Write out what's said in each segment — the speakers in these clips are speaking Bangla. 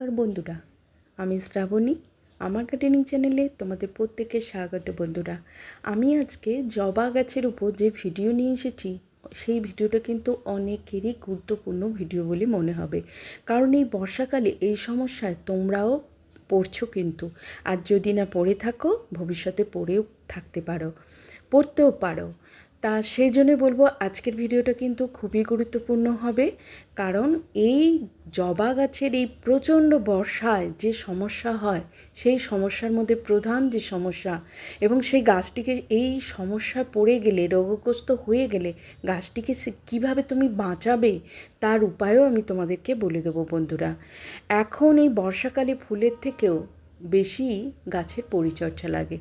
নমস্কার বন্ধুরা, আমি শ্রাবণী। আমার গার্ডেনিং চ্যানেলে তোমাদের প্রত্যেককে স্বাগত বন্ধুরা। আমি আজকে জবা গাছের উপর যে ভিডিও নিয়ে এসেছি, সেই ভিডিওটা কিন্তু অনেকেরই গুরুত্বপূর্ণ ভিডিও বলে মনে হবে। কারণ এই বর্ষাকালে এই সমস্যায় তোমরাও পড়ছো কিন্তু। আর যদি না পড়ে থাকো, ভবিষ্যতে পড়েও থাকতে পারো, পড়তেও পারো। তা সেই জন্য বলব আজকের ভিডিওটা কিন্তু খুবই গুরুত্বপূর্ণ হবে। কারণ এই জবা গাছের এই প্রচণ্ড বর্ষায় যে সমস্যা হয়, সেই সমস্যার মধ্যে প্রধান যে সমস্যা এবং সেই গাছটিকে এই সমস্যা পড়ে গেলে, রোগগ্রস্ত হয়ে গেলে গাছটিকে কীভাবে তুমি বাঁচাবে, তার উপায়ও আমি তোমাদেরকে বলে দেবো বন্ধুরা। এখন এই বর্ষাকালে ফুলের থেকেও বেশি গাছের পরিচর্যা লাগে।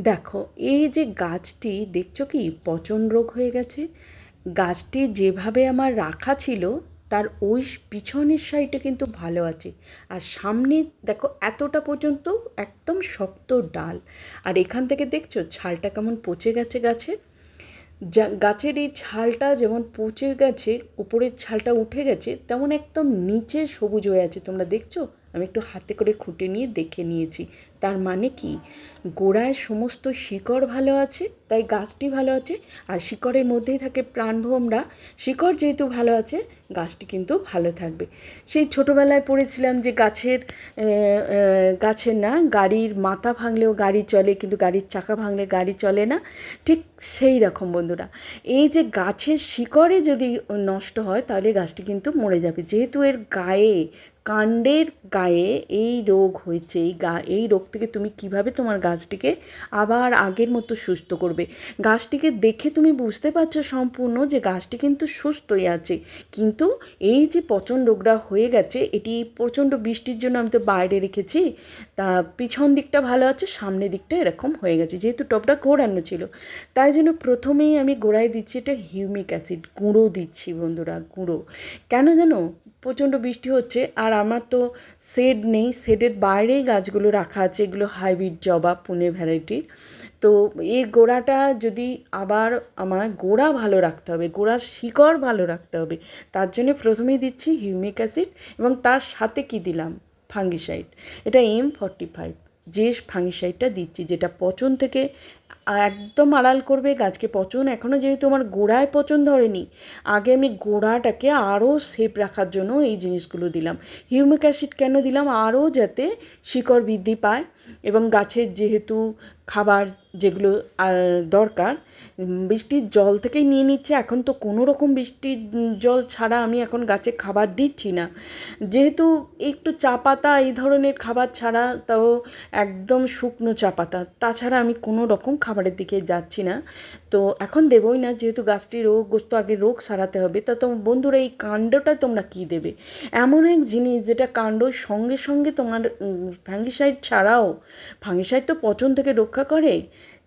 দেখো, এই যে গাছটি, দেখছ কি? পচন রোগ হয়ে গেছে। গাছটি যেভাবে আমার রাখা ছিল, তার ওই পিছনের সাইডে কিন্তু ভালো আছে। আর সামনে, দেখো, এতটা পর্যন্ত একদম শক্ত ডাল। আর এখান থেকে দেখছ, ছালটা কেমন পচে গেছে গাছের। যা, গাছের এই ছালটা যেমন পচে গেছে, উপরের ছালটা উঠে গেছে, তেমন একদম নিচে সবুজ হয়ে আছে। তোমরা দেখছ? আমি একটু হাতে করে খুঁটে নিয়ে দেখে নিয়েছি। তার মানে কি? গোড়ায় সমস্ত শিকড় ভালো আছে, তাই গাছটি ভালো আছে, আর শিকড়ের মধ্যেই থাকে প্রাণভোমরা শিকড় যেহেতু ভালো আছে, গাছটি কিন্তু ভালো থাকবে। সেই ছোটোবেলায় পড়েছিলাম যে গাছের গাছের না, গাড়ির মাথা ভাঙলেও গাড়ি চলে, কিন্তু গাড়ির চাকা ভাঙলে গাড়ি চলে না। ঠিক সেই রকম বন্ধুরা। এই যে গাছের শিকড়ে যদি নষ্ট হয়, তাহলে গাছটি কিন্তু মরে যাবে। যেহেতু এর গায়ে, কাণ্ডের গায়ে এই রোগ হয়েছে, এই গা, এই রোগ থেকে তুমি কীভাবে তোমার গাছটিকে আবার আগের মতো সুস্থ করবে? গাছটিকে দেখে তুমি বুঝতে পারছ সম্পূর্ণ যে গাছটি কিন্তু সুস্থই আছে। কিন্তু এই যে পচন রোগটা হয়ে গেছে, এটি প্রচণ্ড বৃষ্টির জন্য আমি তো বাইরে রেখেছি, তা পিছন দিকটা ভালো আছে, সামনের দিকটা এরকম হয়ে গেছে, যেহেতু টপটা ঘোরানো ছিল। তাই জন্য প্রথমেই আমি গোড়ায় দিচ্ছি এটা হিউমিক অ্যাসিড, গুঁড়ো দিচ্ছি বন্ধুরা, গুঁড়ো। কেন জানো? প্রচণ্ড বৃষ্টি হচ্ছে, আর আমার তো শেড নেই। শেডের বাইরেই গাছগুলো রাখা আছে, এগুলো হাইব্রিড জবা, পুনে ভ্যারাইটির তো এই গোড়াটা যদি আবার আমার গোড়া ভালো রাখতে হবে, গোড়ার শিকড় ভালো রাখতে হবে, তার জন্য প্রথমেই দিচ্ছি হিউমিক অ্যাসিড এবং তার সাথে কি দিলাম? ফাঙ্গিসাইড। এটা এম ফর্টি ফাইভ যে ফাঙ্গিসাইডটা দিচ্ছি, যেটা পচন থেকে একদম আড়াল করবে গাছকে পচন। এখনও যেহেতু আমার গোড়ায় পচন ধরেনি, আগে আমি গোড়াটাকে আরও সেফ রাখার জন্য এই জিনিসগুলো দিলাম। হিউমিক অ্যাসিড কেন দিলাম? আরও যাতে শিকড় বৃদ্ধি পায় এবং গাছের যেহেতু খাবার যেগুলো দরকার বৃষ্টির জল থেকেই নিয়ে নিচ্ছে। এখন তো কোনো রকম বৃষ্টির জল ছাড়া আমি এখন গাছে খাবার দিচ্ছি না। যেহেতু একটু চা পাতা এই ধরনের খাবার ছাড়া তাও একদম শুকনো চা পাতা। তাছাড়া আমি কোনো রকম খাবারের দিকে যাচ্ছি না। তো এখন দেবই না, যেহেতু গাছটি রোগ, গোস্ত আগে রোগ সারাতে হবে, তা তো বন্ধুরা এই কাণ্ডটা তোমরা কি দেবে? এমন এক জিনিস যেটা কাণ্ড সঙ্গে সঙ্গে তোমার ফাঙ্গিসাইড ছাড়াও ফাঙ্গিসাইড তো পচন থেকে রক্ষা করে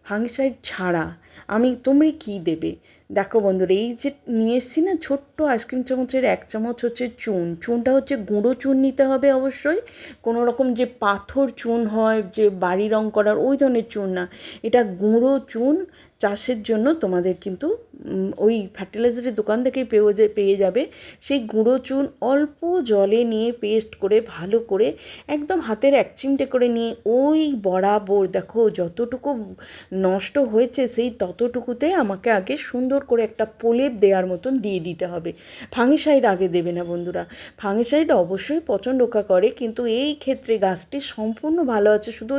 ফাঙ্গিসাইড ছাড়া। আমি, তোমরা কি দেবে? দেখো বন্ধুরা, এই যে নিয়ে এসছি না ছোট্ট আইসক্রিম চামচের এক চামচ হচ্ছে চুন। চুনটা হচ্ছে গুঁড়ো চুন নিতে হবে অবশ্যই। কোনো রকম যে পাথর চুন হয়, যে বাড়ি রং করার, ওই ধরনের চুন না। এটা গুঁড়ো চুন চাষের জন্য তোমাদের কিন্তু ওই ফার্টিলাইজারের দোকান থেকেই পেয়ে যে, পেয়ে যাবে। সেই গুঁড়ো চুন অল্প জলে নিয়ে পেস্ট করে, ভালো করে একদম হাতের এক চিমটে করে নিয়ে, ওই বরাবর দেখো যতটুকু নষ্ট হয়েছে, সেই ততটুকুতে আমাকে আগে সুন্দর করে একটা প্রলেপ দেওয়ার মতন দিয়ে দিতে হবে। ফাঙ্গিসাইড আগে দেবে না বন্ধুরা। ফাঙ্গিসাইড অবশ্যই পচন রক্ষা করে, কিন্তু এই ক্ষেত্রে গাছটি সম্পূর্ণ ভালো আছে। শুধু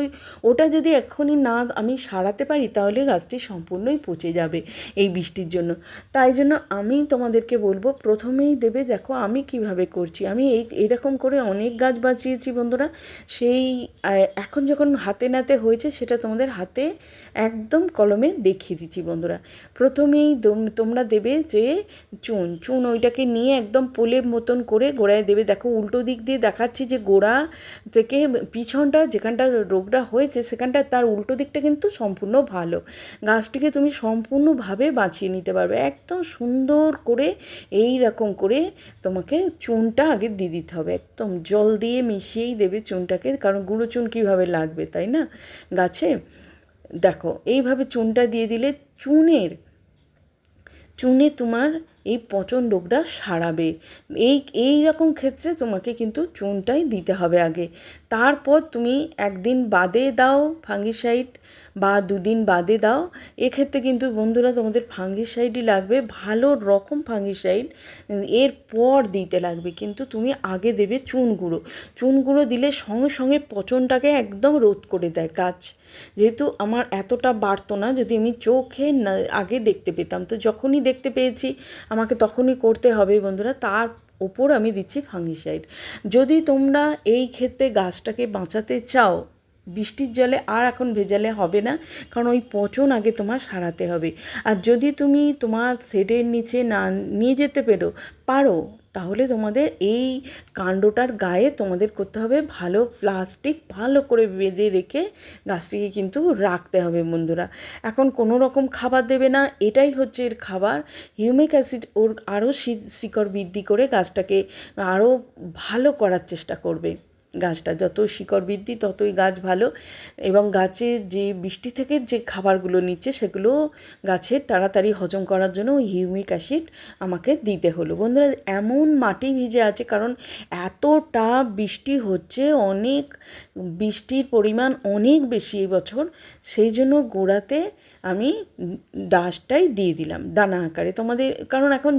ওটা যদি এখনই না আমি সারাতে পারি, তাহলে গাছটি সম্পূর্ণই পচে যাবে এই বৃষ্টির জন্য। তাই জন্য আমি তোমাদেরকে বলব, প্রথমেই দেবে, দেখো আমি কীভাবে করছি। আমি এই, এরকম করে অনেক গাছ বাঁচিয়েছি বন্ধুরা। সেই এখন যখন হাতে নাতে হয়েছে সেটা তোমাদের হাতে একদম কলমে দেখিয়ে দিচ্ছি বন্ধুরা। প্রথমেই তোমরা দেবে যে চুন চুন ওইটাকে নিয়ে একদম পোলের মতন করে গোড়ায় দেবে। দেখো উল্টো দিক দিয়ে দেখাচ্ছি যে গোড়া থেকে পিছনটা যেখানটা রোগটা হয়েছে সেখানটা তার উল্টো দিকটা কিন্তু সম্পূর্ণ ভালো। গাছটিকে তুমি সম্পূর্ণভাবে বাঁচিয়ে নিতে পারবে। একদম সুন্দর করে, এই রকম করে তোমাকে চুনটা আগে দিয়ে দিতে হবে। একদম জল দিয়ে মিশিয়েই দেবে চুনটাকে, কারণ গুঁড়ো চুন কীভাবে লাগবে, তাই না? গাছে? দেখো, এইভাবে চুনটা দিয়ে দিলে চুনের, চুনে তোমার এই পচন রোগটা সারাবে। এই এই রকম ক্ষেত্রে তোমাকে কিন্তু চুনটাই দিতে হবে আগে। তারপর তুমি একদিন বাদে দাও ফাঙ্গিসাইড বা দুদিন বাদে দাও, এক্ষেত্রে কিন্তু বন্ধুরা তোমাদের ফাঙ্গিসাইডই লাগবে, ভালো রকম ফাঙ্গিসাইড এর পর দিতে লাগবে। কিন্তু তুমি আগে দেবে চুন গুঁড়ো। চুন গুঁড়ো দিলে সঙ্গে সঙ্গে পচনটাকে একদম রোধ করে দেয় গাছ। যেহেতু আমার এতটা বাড়তো না, যদি আমি চোখে না, আগে দেখতে পেতাম। তো যখনই দেখতে পেয়েছি, আমাকে তখনই করতে হবে বন্ধুরা। তার ওপর আমি দিচ্ছি ফাঙ্গিসাইড। যদি তোমরা এই ক্ষেত্রে গাছটাকে বাঁচাতে চাও বৃষ্টির জলে আর এখন ভেজালে হবে না, কারণ ওই পচন আগে তোমার সারাতে হবে। আর যদি তুমি তোমার শেডের নিচে না নিয়ে যেতে পেরো, পারো, তাহলে তোমাদের এই কাণ্ডটার গায়ে তোমাদের করতে হবে ভালো প্লাস্টিক ভালো করে বেঁধে রেখে গাছটিকে কিন্তু রাখতে হবে বন্ধুরা। এখন কোনো রকম খাবার দেবে না, এটাই হচ্ছে এর খাবার। হিউমিক অ্যাসিড ওর আরও শিকড় বৃদ্ধি করে গাছটাকে আরও ভালো করার চেষ্টা করবে। গাছটা যত শিকড় বৃদ্ধি, ততই গাছ ভালো এবং গাছে যে বৃষ্টি থেকে যে খাবারগুলো নিচ্ছে, সেগুলো গাছের তাড়াতাড়ি হজম করার জন্য হিউমিক অ্যাসিড আমাকে দিতে হলো। বন্ধুরা, এমন মাটি ভিজে আছে কারণ এতটা বৃষ্টি হচ্ছে, অনেক বৃষ্টির পরিমাণ অনেক বেশি এবছর সেই জন্য গোড়াতে আমি ডাসটাই দিয়ে দিলাম দানা আকারে। তোমাদের, কারণ এখন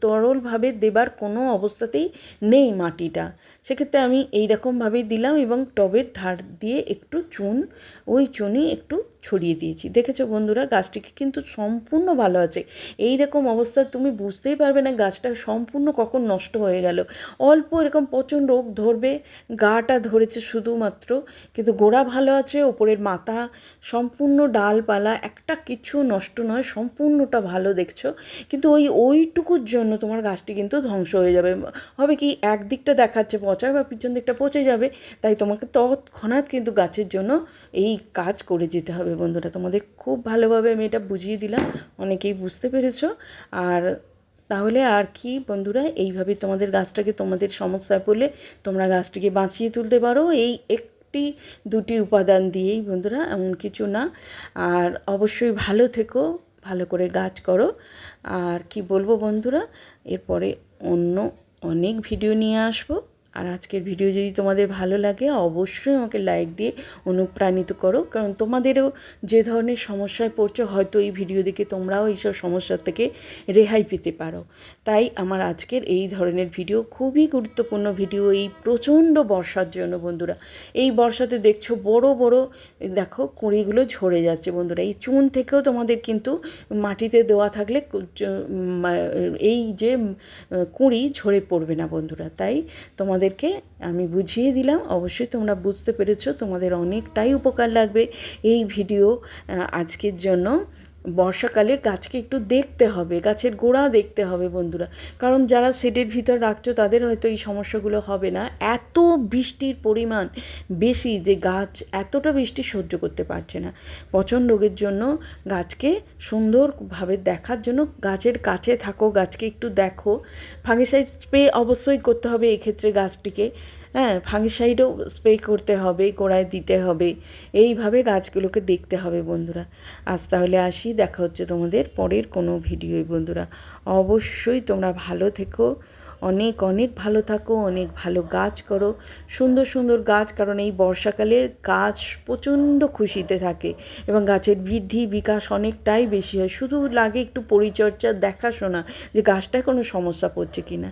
তরলভাবে দেবার কোনো অবস্থাতেই নেই মাটিটা। সেক্ষেত্রে আমি এই রকমভাবেই দিলাম এবং টবের ধার দিয়ে একটু চুন, ওই চুনই একটু ছড়িয়ে দিয়েছি। দেখেছ বন্ধুরা, গাছটিকে কিন্তু সম্পূর্ণ ভালো আছে। এই রকম অবস্থা তুমি বুঝতেই পারবে না গাছটা সম্পূর্ণ কখন নষ্ট হয়ে গেল। অল্প এরকম পচন রোগ ধরবে, গাটা ধরেছে শুধুমাত্র, কিন্তু গোড়া ভালো আছে, ওপরের মাথা সম্পূর্ণ ডালপালা একটা কিছু নষ্ট নয়, সম্পূর্ণটা ভালো দেখছ। কিন্তু ওই ওইটুকুর জন্য তোমার গাছটি কিন্তু ধ্বংস হয়ে যাবে। হবে কি, একদিকটা দেখাচ্ছে পচা বা পিছন দিকটা পচে যাবে। তাই তোমাকে তৎক্ষণাৎ কিন্তু গাছের জন্য এই কাজ করে যেতে হবে বন্ধুরা। তোমাদের খুব ভালোভাবে আমি এটা বুঝিয়ে দিলাম, অনেকেই বুঝতে পেরেছ। আর তাহলে আর কি বন্ধুরা, এইভাবে তোমাদের গাছটাকে তোমাদের সমস্যায় পড়লে তোমরা গাছটিকে বাঁচিয়ে তুলতে পারো। এই একটি দুটি উপাদান দিয়েই বন্ধুরা এমন কিছু না। আর অবশ্যই ভালো থেকো, ভালো করে গাছ করো। আর কি বলব বন্ধুরা, এরপরে অন্য অনেক ভিডিও নিয়ে আসব। আর আজকের ভিডিও যদি তোমাদের ভালো লাগে, অবশ্যই আমাকে লাইক দিয়ে অনুপ্রাণিত করো। কারণ তোমাদেরও যে ধরনের সমস্যায় পড়ছো, হয়তো এই ভিডিও দেখে তোমরাও এইসব সমস্যার থেকে রেহাই পেতে পারো। তাই আমার আজকের এই ধরনের ভিডিও খুবই গুরুত্বপূর্ণ ভিডিও এই প্রচণ্ড বর্ষার জন্য বন্ধুরা। এই বর্ষাতে দেখছ বড় বড়, দেখো কুঁড়িগুলো ঝরে যাচ্ছে বন্ধুরা। এই চুন থেকেও তোমাদের কিন্তু মাটিতে দেওয়া থাকলে এই যে কুঁড়ি ঝরে পড়বে না বন্ধুরা। তাই তোমাদের তোমাদেরকে আমি বুঝিয়ে দিলাম। অবশ্যই তোমরা বুঝতে পেরেছ, তোমাদের অনেকটাই উপকার লাগবে এই ভিডিও আজকের জন্য। বর্ষাকালে গাছকে একটু দেখতে হবে, গাছের গোড়া দেখতে হবে বন্ধুরা। কারণ যারা শেডের ভিতর রাখছো, তাদের হয়তো এই সমস্যাগুলো হবে না। এত বৃষ্টির পরিমাণ বেশি যে গাছ এতটা বৃষ্টি সহ্য করতে পারছে না। পচন রোগের জন্য গাছকে সুন্দরভাবে দেখার জন্য গাছের কাছে থাকো, গাছকে একটু দেখো। ফাঙ্গিসাইড স্প্রে অবশ্যই করতে হবে এক্ষেত্রে গাছটিকে। হ্যাঁ ফাঙ্গিসাইডও স্প্রে করতে হবে গোড়ায় দিতে হবে। এইভাবে গাছগুলোকে দেখতে হবে বন্ধুরা। আজ তাহলে আসি, দেখা হচ্ছে তোমাদের পরের কোনো ভিডিওই বন্ধুরা। অবশ্যই তোমরা ভালো থেকো, অনেক অনেক ভালো থাকো, অনেক ভালো গাছ করো। সুন্দর সুন্দর গাছ, কারণ এই বর্ষাকালের গাছ প্রচণ্ড খুশিতে থাকে এবং গাছের বৃদ্ধি, বিকাশ অনেকটাই বেশি হয়। শুধু লাগে একটু পরিচর্যা, দেখাশোনা যে গাছটায় কোনো সমস্যা পড়ছে কি না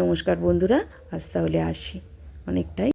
নমস্কার বন্ধুরা, আজ তাহলে আসি। অনেকটাই।